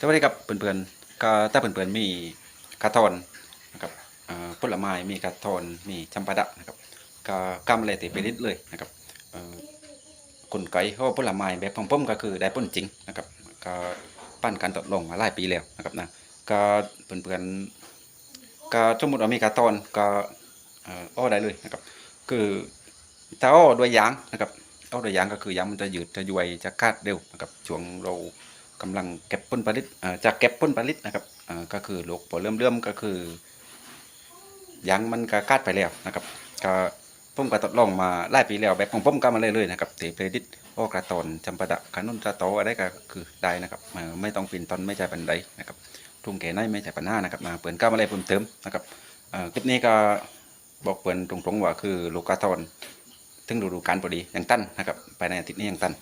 สวัสดีครับเพื่อนๆก็ถ้าเพื่อนๆมีกระทอนนะครับผลไม้มีกระทอนมีจำปาดะนะครับก็กำอะไรติไปนิดเลยนะครับคนไก่เขาผลไม้แบบของผมก็คือได้ผลจริงนะครับก็ปั้นการทดลองมาหลายปีแล้วนะครับนะก็เพื่อนๆก็สมมติว่ามีกระทอนก็อ้อได้เลยนะครับ คือถ้าอ้อด้วยยางนะครับอ้อด้วยยางก็คือยางมันจะยืดจะย้วยจะคาดเร็วนะครับช่วงเรา กำลังเก็บผลผลิตจากเก็บผลผลิตนะครับก็คือโรคพอเริ่มเริ่มก็คือยางมันก็คาดไปแล้วนะครับก็ผมก็ทดลองมาหลายปีแล้วแบบของผมก็มาเลยๆนะครับเตผลิตโอกระตอนจำปาดะขนุนตะโตอะไรก็คือได้นะครับไม่ต้องปีนต้นไม่ใช่ปันไดนะครับทุ่งแก่ในไม่ใช่ปัญหานะครับมาเปิดก้ามาเลยเพิ่มเติมนะครับคลิปนี้ก็บอกเปิดตรงๆว่าคือโลกาทอนถึงฤดูกาลพอดีอย่างตั้นนะครับภายในอาทิตย์นี้อย่างตั้น